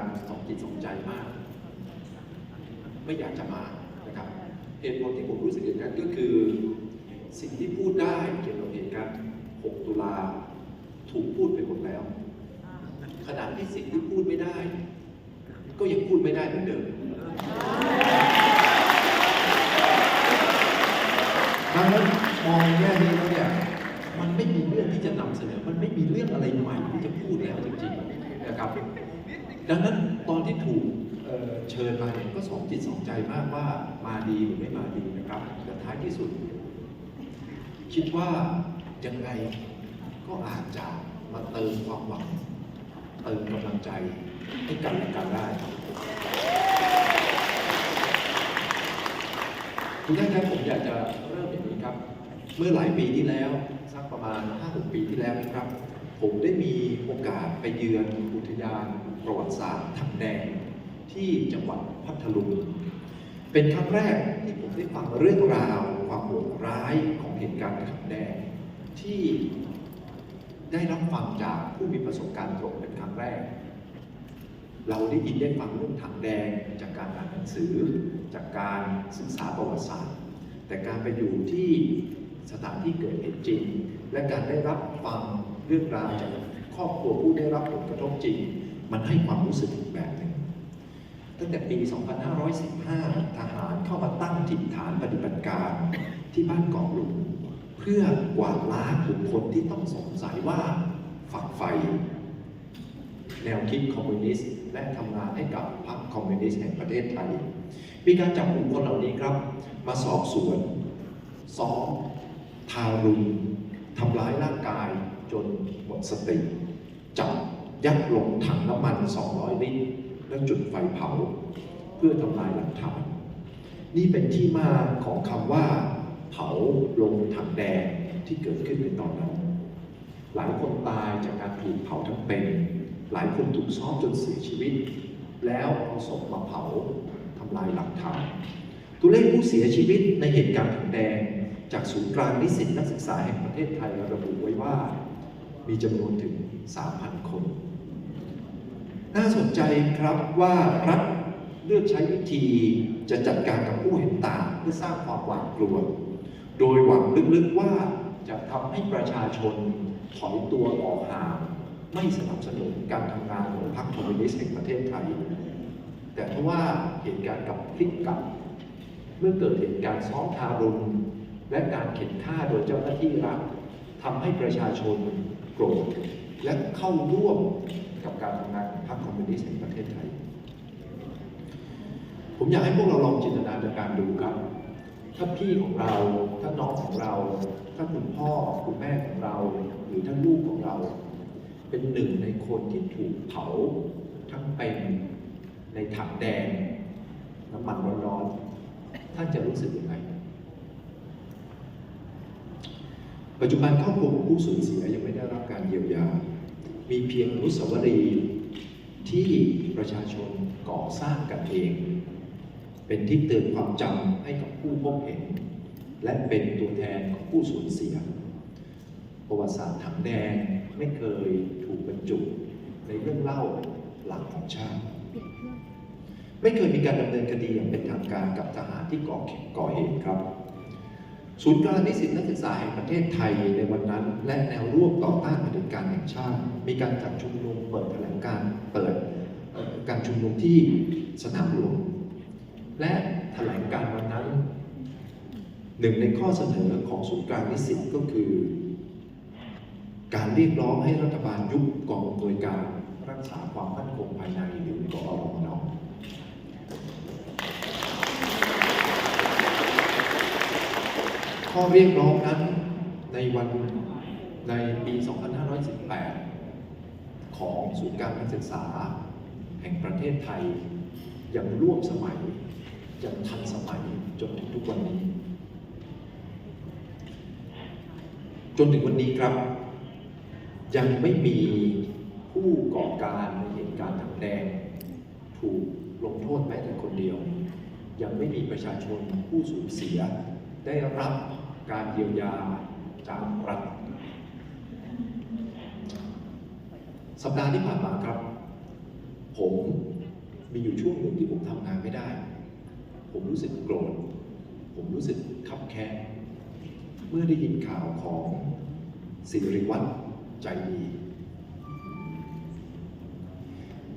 การสองจิตสองใจมาก ไม่อยากจะมานะครับเหตุผลที่ผมรู้สึกอย่างนั้นก็คือ สิ่งที่พูดได้เกี่ยวกับเหตุการณ์ 6 ตุลาถูกพูดไปหมดแล้ว ขณะที่สิ่งที่พูดไม่ได้ ก็ยังพูดไม่ได้เหมือนเดิมดังนั้นมองแง่นี้แล้วเนี่ยมันไม่มีเรื่องที่จะนำเสนอ มันไม่มีเรื่องอะไรใหม่ที่จะพูดแล้วจริงๆนะครับ ดังนั้นตอนที่ถูกเเชิญมาเนี่ยก็สองจิตสองใจมากว่ามาดีหรือไม่มาดีนะครับแต่ท้ายที่สุด คิดว่ายังไงก็อาจจะมาเติมความหวัง เติมกำลังใจให้กันและกันได้คุณท่านครับผมอยากจะเริ่มอย่างนี้ครับ เมื่อหลายปีที่แล้วสักประมาณ5-6ปีที่แล้วนะครับ ผมได้มีโอกาสไปเยือนอุทยาน ประวัติศาสตร์ถังแดงที่จังหวัดพัทลุง เป็นครั้งแรกที่ผมได้ฟังเรื่องราวความโหดร้ายของเหตุการณ์ถังแดงที่ได้รับฟังจากผู้มีประสบการณ์ตรงเป็นครั้งแรก เราได้ยินได้ฟังเรื่องถังแดงจากการอ่านหนังสือ จากการศึกษาประวัติศาสตร์ แต่การไปอยู่ที่สถานที่เกิดเหตุจริง และการได้รับฟังเรื่องราวจากครอบครัวผู้ได้รับผลกระทบจริง มันให้ความรู้สึกอีกแบบหนึ่งตั้งแต่ปี 2515 ทหารเข้ามาตั้งถิ่นฐานปฏิบัติการที่บ้านเกาะหลุมเพื่อกวาดล้างบุคคลที่ต้องสงสัยว่าฝักใฝ่แนวคิดคอมมิวนิสต์ และทำงานให้กับพรรคคอมมิวนิสต์แห่งประเทศไทย มีการจับกลุ่มคนเหล่านี้ครับ มาสอบสวนซ้อมทารุณทำร้ายร่างกายจนหมดสติจับ ยัดลงถังน้ำมัน 200 ลิตร แล้วจุดไฟเผา เพื่อทำลายหลักฐาน นี่เป็นที่มาของคำว่า เผาลงถังแดงที่เกิดขึ้นในตอนนั้น หลายคนตายจากการถูกเผาทั้งเป็น หลายคนถูกซ้อมจนเสียชีวิต แล้วเอาศพมาเผาทำลายหลักฐาน ตัวเลขผู้เสียชีวิตในเหตุการณ์ถังแดง จากศูนย์กลางนิสิตนักศึกษาแห่งประเทศไทยระบุไว้ว่ามีจำนวนถึง 3,000 คน น่าสนใจครับว่ารัฐเลือกใช้วิธีจะจัดการกับผู้เห็นต่างเพื่อสร้างความหวาดกลัว โดยหวังลึกๆว่าจะทำให้ประชาชนถอยตัวออกห่างไม่สนับสนุนการทำงานของพรรคคอมมิวนิสต์แห่งประเทศไทย แต่เพราะว่าเหตุการณ์กลับพลิกกลับ เมื่อเกิดเหตุการณ์ซ้อมทารุณและการเข็นฆ่าโดยเจ้าหน้าที่รัฐทำให้ประชาชนโกรธและเข้าร่วมกับการทำงาน รรคคอมมิวนิสต์แห่งประเทศไทย ผมอยากให้พวกเราลองจินตนาการดูครับ ถ้าพี่ของเรา ถ้าน้องของเรา ถ้าคุณพ่อคุณแม่ของเรา หรือท่านลูกของเรา เป็นหนึ่งในคนที่ถูกเผาทั้งเป็นในถังแดง น้ำมันร้อนๆ ท่านจะรู้สึกยังไงปัจจุบันครอบครัวของผู้สูญเสียยังไม่ได้รับการเยียวยา มีเพียงอนุสวรีย์ ที่ประชาชนก่อสร้างกันเอง เป็นที่เตือนความจำให้กับผู้พบเห็น และเป็นตัวแทนของผู้สูญเสีย ประวัติศาสตร์ถังแดงไม่เคยถูกบรรจุในเรื่องเล่าหลักของชาติ ไม่เคยมีการดำเนินคดีอย่างเป็นทางการกับทหารที่ก่อก่อเหตุครับ ศูนย์กลางนิสิตนักศึกษาแห่งประเทศไทยในวันนั้น และแนวร่วมต่อต้านเผด็จการแห่งชาติ มีการจัดชุมนุมเปิดแถลงการ นุมที่สนามหลวง และแถลงการวันนั้น หนึ่งในข้อเสนอของศูนย์กลางนิสิตก็คือ การเรียกร้องให้รัฐบาลยุบกองอำนวยการรักษาความมั่นคงภายในหรือกอรมนข้อเรียกร้องนั้นในวันในปี 2518 ของศูนย์การศึกษา แห่งประเทศไทยยังร่วมสมัยยังทันสมัยจนถึงทุกวันนี้ จนถึงวันนี้ครับ ยังไม่มีผู้ก่อการในเหตุการณ์ถังแดง ถูกลงโทษแม้แต่คนเดียว ยังไม่มีประชาชนผู้สูญเสีย ได้รับการเยียวยาจากรัฐสัปดาห์ที่ผ่านมาครับ ผมมีอยู่ช่วงหนึ่งที่ผมทำงานไม่ได้ ผมรู้สึกโกรธ ผมรู้สึกขับแค้นเมื่อได้ยินข่าวของสิริวัฒน์ใจดี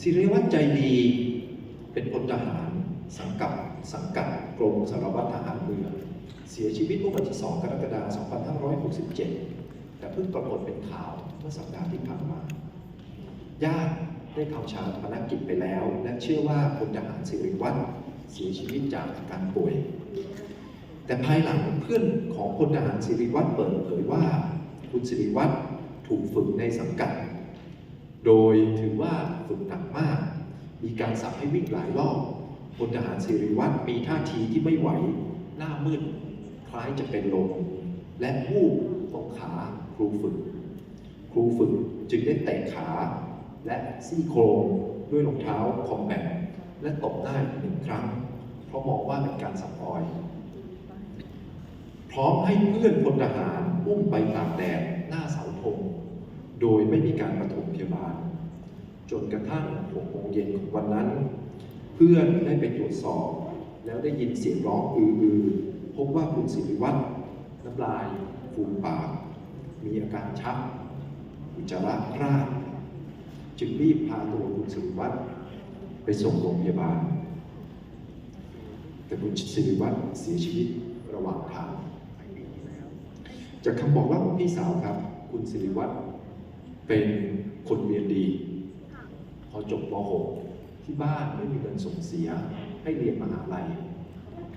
สิริวัฒน์ใจดีเป็นพลทหารสังกัดสังกัดกรมสารวัตรทหารเรือ เสียชีวิตเมื่อวันที่ 2 กรกฎาคม 2567 แต่เพิ่งปรากฏเป็นข่าวเมื่อสัปดาห์ที่ผ่านมา ญาติ ได้ทำชาปนกิจไปแล้ว และเชื่อว่าพลทหารสิริวัฒน์เสียชีวิตจากอาการป่วย แต่ภายหลังเพื่อนของพลทหารสิริวัฒน์เปิดเผยว่า คุณสิริวัฒน์ถูกฝึกในสังกัด โดยถือว่าฝึกหนักมาก มีการสั่งให้วิ่งหลายรอบพลทหารสิริวัฒน์มีท่าทีที่ไม่ไหว หน้ามืด คล้ายจะเป็นลม และวูบตรงขาครูฝึก ครูฝึกจึงได้เตะขา และซี่โครงด้วยรองเท้าคอมแบทและตบหน้าหนึ่งครั้ง เพราะมองว่าเป็นการสังออย พร้อมให้เพื่อนพลทหารอุ้มไปตากแดดหน้าเสาธงโดยไม่มีการปฐมพยาบาล จนกระทั่ง6โมงเย็นของวันนั้น เพื่อนได้ไปตรวจสอบ แล้วได้ยินเสียงร้องอืออือพบว่าคุณสิริวัฒน์น้ำลายฟูมปาก มีอาการชัก อุจจาระราด จึงรีบพาตัวคุณสิริวัฒน์ไปส่งโรงพยาบาล แต่คุณสิริวัฒน์เสียชีวิตระหว่างทาง จากคำบอกเล่าของพี่สาวครับ คุณสิริวัฒน์เป็นคนเรียนดี พอจบม .6 ที่บ้านไม่มีเงินส่งเสียให้เรียนมหาลัย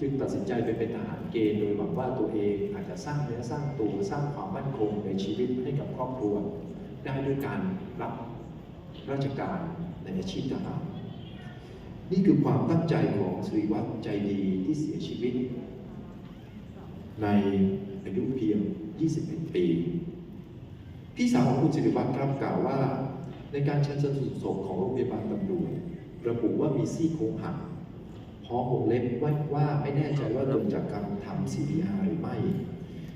จึงตัดสินใจไปเป็นทหารเกณฑ์โดยหวังว่าตัวเองอาจจะสร้างเนื้อสร้างตัวสร้างความมั่นคงในชีวิตให้กับครอบครัว ได้ด้วยการรับ ราชการในอาชีพทหารนี่คือความตั้งใจของสิริวัฒน์ใจดีที่เสียชีวิต ในอายุเพียง 21 ปี พี่สาวของคุณสิริวัฒน์ครับกล่าวว่า ในการชันสูตรศพของโรงพยาบาลตำรวจระบุว่ามีซี่โครงหักพร้อมวงเล็บว้ว่าไม่แน่ใจว่าเกิดจากการทำ CPR หรือไม่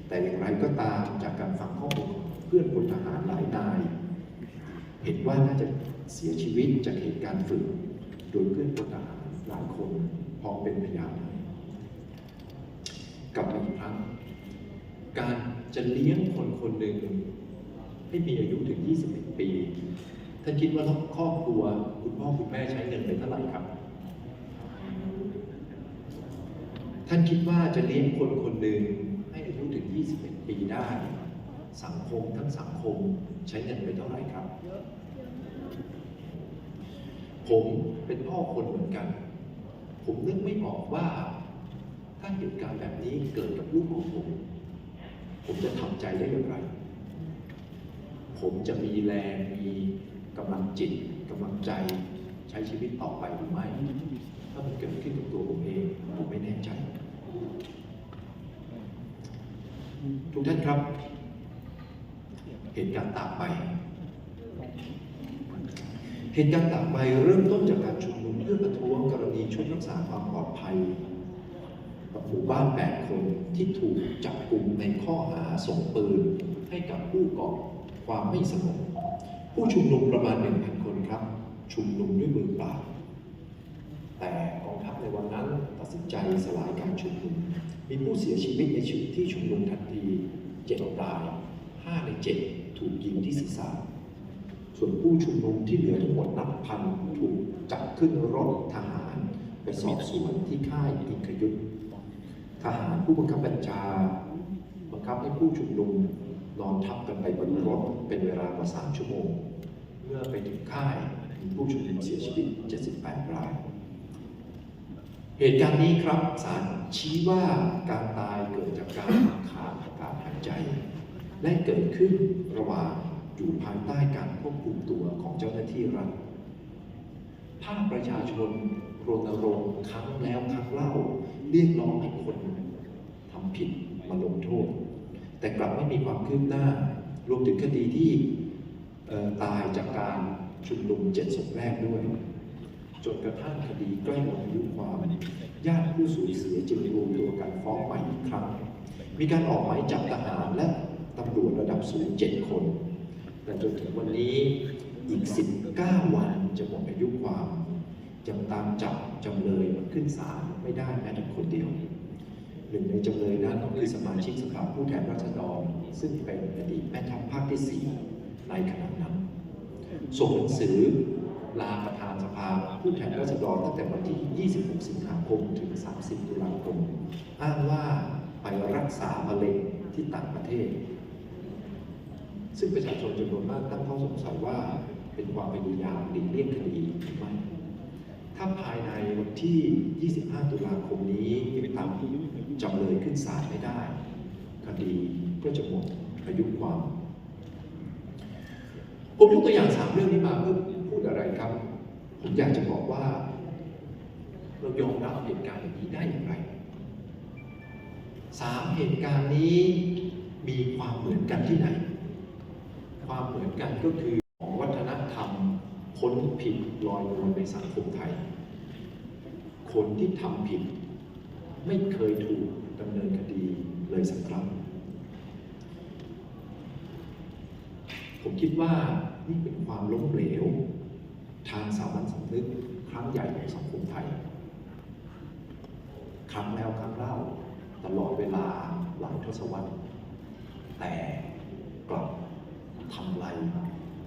แต่อย่างไรก็ตามจากการฟังข้อมูลของเพื่อนพลทหารหลายนาย เห็นว่าน่าจะเสียชีวิตจากเหตุการณ์ฝึก โดยเพื่อนพลทหารหลายคนพร้อมเป็นพยานกลับมาอีกครั้งการจะเลี้ยงคนคนหนึ่งให้มีอายุถึง 21 ปี ท่านคิดว่าครอบครัวคุณพ่อคุณแม่ใช้เงินไปเท่าไหร่ครับ ท่านคิดว่าจะเลี้ยงคนคนหนึ่งให้อายุถึง 21 ปีได้ สังคมทั้งสังคมใช้เงินไปเท่าไหร่ครับ ผมเป็นพ่อคนเหมือนกัน ผมนึกไม่ออกว่า ถ้าเหตุการณ์แบบนี้เกิดกับลูกของผม ผมจะทำใจได้อย่างไร ผมจะมีแรงมีกำลังจิตกำลังใจใช้ชีวิตต่อไปหรือไม่ ถ้ามันเกิดขึ้นกับตัวผมเองผมไม่แน่ใจ ทุกท่านครับ เหตุการณ์ตามไปเหตุการณ์ต่างไปเริ่มต้นจากการชุมนุมเพื่อประท้วงกรณีชุดรักษาความปลอดภัยกับหมู่บ้าน8คนที่ถูกจับกลุ่มในข้อหาส่งปืนให้กับผู้ก่อความไม่สงบผู้ชุมนุมประมาณ1,000คนครับ ชุมนุมด้วยมือเปล่าแต่กองทัพในวันนั้นตัดสินใจสลายการชุมนุม มีผู้เสียชีวิตในชุดที่ชุมนุมทันทีเจ็ดราย ห้าในเจ็ดถูกยิงที่ศีรษะ ส่วนผู้ชุมนุมที่เหลือทั้งหมดนับพันถูกจับขึ้นรถทหาร ไปสอบสวนที่ค่ายอิงคยุทธทหารผู้บังคับบัญชาบังคับให้ผู้ชุมนุมนอนทับกันไปบนรถเป็นเวลากว่าสามชั่วโมง เมื่อไปถึงค่ายมีผู้ชุมนุมเสียชีวิต 78 ราย เหตุการณ์นี้ครับศาลชี้ว่าการตายเกิดจากการขาดอากาศหายใจ และเกิดขึ้นระหว่างอยู่ภายใต้การควบคุมตัวของเจ้าหน้าที่รัฐภาคประชาชนรณรงค์ครั้งแล้วครั้งเล่า เรียกร้องให้คนทำผิดมาลงโทษ แต่กลับไม่มีความคืบหน้า รวมถึงคดีที่ตายจากการชุมนุมเจ็ดศพแรกด้วย จนกระทั่งคดีใกล้หมดอายุความญาติผู้สูญเสียจึงรวมตัวกันฟ้องใหม่อีกครั้ง มีการออกหมายจับทหารและ ตำรวจระดับสูงเจ็ดคน แต่จนถึงวันนี้อีก 19 วันจะหมดอายุความยังตามจับจำเลยมาขึ้นศาลไม่ได้แม้แต่คนเดียว หนึ่งในจำเลยนั้นก็คือสมาชิกสภาผู้แทนราษฎร ซึ่งเป็นอดีตแม่ทัพภาคที่ 4 ในขณะนั้นส่งหนังสือลาประธานสภาผู้แทนราษฎรตั้งแต่วันที่ 26 สิงหาคม ถึง 30 ตุลาคม อ้างว่าไปรักษามะเร็งที่ต่างประเทศ ซึ่งประชาชนจำนวนมากตั้งข้อสงสัยว่าเป็นความพยายามหลีกเลี่ยงคดีหรือไม่ถ้าภายในวันที่ 25 ตุลาคมนี้ยังตามจำเลยขึ้นศาลไม่ได้ คดีก็จะหมดอายุความ ผมยกตัวอย่างสามเรื่องนี้มาเพื่อพูดอะไรครับ ผมอยากจะบอกว่า เรายอมรับเหตุการณ์อย่างนี้ได้อย่างไรสามเหตุการณ์นี้มีความเหมือนกันที่ไหน ความเหมือนกันก็คือของวัฒนธรรมพ้นผิดลอยนวลในสังคมไทย คนที่ทำผิด ไม่เคยถูกดำเนินคดีเลยสักครั้งผมคิดว่านี่เป็นความล้มเหลว ทางสามัญสำนึกครั้งใหญ่ของสังคมไทย ครั้งแล้วครั้งเล่าตลอดเวลาหลายทศวรรษ แต่กลับ ทำลาย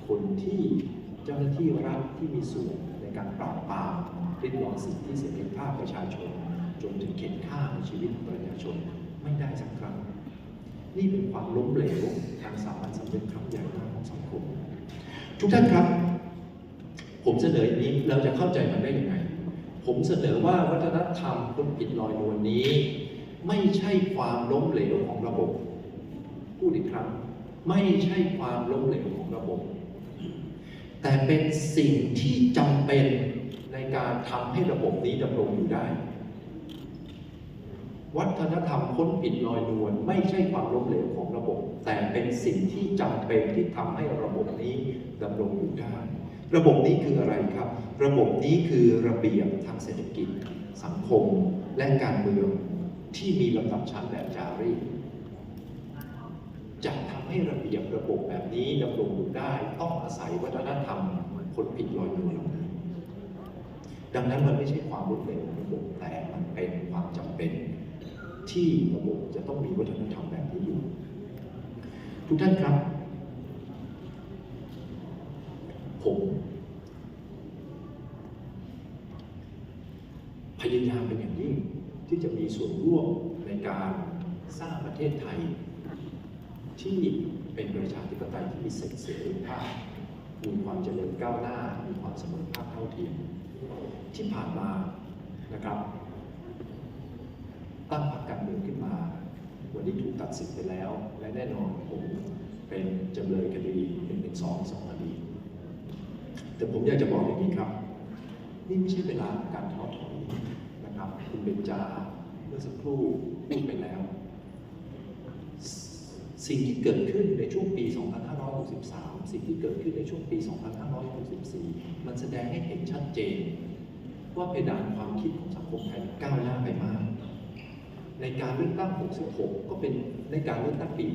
คนที่เจ้าหน้าที่รัฐที่มีส่วนในการปราบปรามริดรอนสิทธิเสรีภาพประชาชน จนถึงเข็นฆ่าชีวิตประชาชนไม่ได้สักครั้ง นี่เป็นความล้มเหลวทางสามัญสำนึกครั้งใหญ่มากของสังคม ทุกท่านครับ ผมเสนอนี้เราจะเข้าใจมันได้ยังไง ผมเสนอว่าวัฒนธรรมคนผิดลอยนวลนี้ ไม่ใช่ความล้มเหลวของระบบพูดอีกครั้ง ไม่ใช่ความล้มเหลวของระบบ แต่เป็นสิ่งที่จำเป็นในการทำให้ระบบนี้ดำรงอยู่ได้ วัฒนธรรมพ้นผิดลอยนวลไม่ใช่ความล้มเหลวของระบบ แต่เป็นสิ่งที่จำเป็นที่ทำให้ระบบนี้ดำรงอยู่ได้ ระบบนี้คืออะไรครับ ระบบนี้คือระเบียบทางเศรษฐกิจ สังคมและการเมืองที่มีลำดับชั้นแบบจารีต จะทำให้ระเบียบระบบแบบนี้ดำรงอยู่ได้ ต้องอาศัยวัฒนธรรมคนผิดลอยนวลเหล่านี้ดังนั้นมันไม่ใช่ความล้มเหลวของระบบแต่มันเป็นความจำเป็นที่ระบบจะต้องมีวัฒนธรรมแบบนี้อยู่ ทุกท่านครับ ผมพยายามเป็นอย่างยิ่งที่จะมีส่วนร่วมในการสร้างประเทศไทย ที่เป็นประชาธิปไตยที่มีเสรีภาพมีความเจริญก้าวหน้า มีความเสมอภาคเท่าเทียม ที่ผ่านมานะครับ ตั้งพรรคการเมืองขึ้นมา วันนี้ถูกตัดสินไปแล้ว และแน่นอนผมเป็นจำเลยคดีหนึ่งหนึ่งสองสองคดี แต่ผมอยากจะบอกอย่างนี้ครับ นี่ไม่ใช่เวลาการท้อถอยนะครับ คุณเบญจาเมื่อสักครู่พูดไปแล้ว สิ่งที่เกิดขึ้นในช่วงปี 2563 สิ่งที่เกิดขึ้นในช่วงปี 2564 มันแสดงให้เห็นชัดเจน ว่าเพดานความคิดของสังคมไทยก้าวหน้าไปมาก ในการเลือกตั้ง 66 ก็เป็นในการเลือกตั้งปี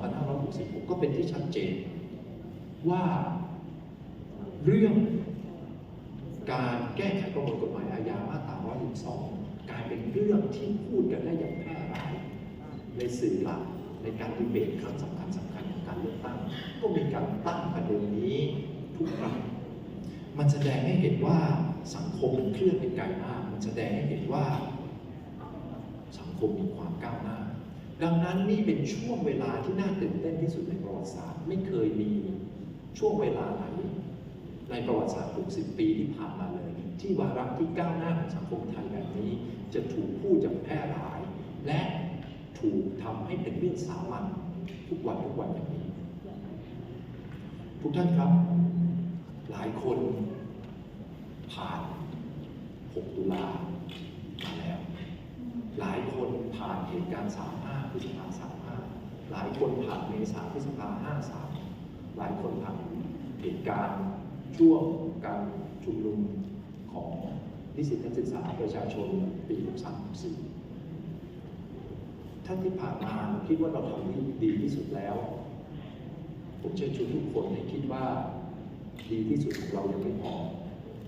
2566 ก็เป็นที่ชัดเจน ว่าเรื่องการแก้ไขประมวลกฎหมายอาญามาตรา 112 กลายเป็นเรื่องที่พูดกันได้อย่างแพร่หลายในสื่อหลัก ในการดีเบตครั้งสำคัญสำคัญของการเลือกตั้ง ก็มีการตั้งประเด็นนี้ทุกครั้งมันแสดงให้เห็นว่าสังคมมันเคลื่อนไปไกลมาก มันแสดงให้เห็นว่า สังคมมีความก้าวหน้า ดังนั้นนี่เป็นช่วงเวลาที่น่าตื่นเต้นที่สุดในประวัติศาสตร์ ไม่เคยมีช่วงเวลาไหนในประวัติศาสตร์ 60 ปีที่ผ่านมาเลย ที่วาระที่ก้าวหน้าของสังคมไทยแบบนี้ จะถูกพูดจะแพร่หลาย และ ถูกทำให้เป็นเรื่องสามัญทุกวันทุกวันอย่างนี้ ทุกท่านครับ หลายคนผ่าน 6 ตุลามาแล้ว หลายคนผ่านเหตุการณ์ 35พฤษภา35 หลายคนผ่านเมษาพฤษภา53 หลายคนผ่านเหตุการณ์ช่วงการชุมนุมของนิสิตนักศึกษาประชาชนปี 63-64 ถ้าที่ผ่านมาเราคิดว่าเราทำที่ดีที่สุดแล้ว ผมเชิญชวนทุกคนให้คิดว่าดีที่สุดของเรายังไม่พอ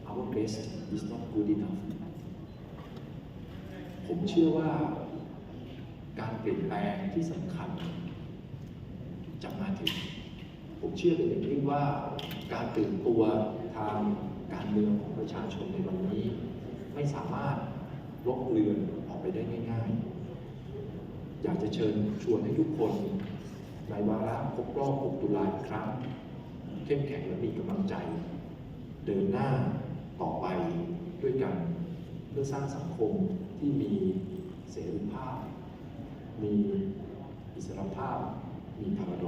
our best is not good enough ผมเชื่อว่าการเปลี่ยนแปลงที่สำคัญจะมาถึง ผมเชื่อเป็นอย่างยิ่งว่าการตื่นตัวทางการเมืองของประชาชนในวันนี้ ไม่สามารถลบเลือนออกไปได้ง่าย ๆ อยากจะเชิญชวนให้ทุกคนในวาระครบรอบ 6 ตุลาอีกครั้ง เข้มแข็งและมีกำลังใจ เดินหน้าต่อไปด้วยกัน เพื่อสร้างสังคมที่มีเสรีภาพ มีอิสรภาพ มีพลดรภาพ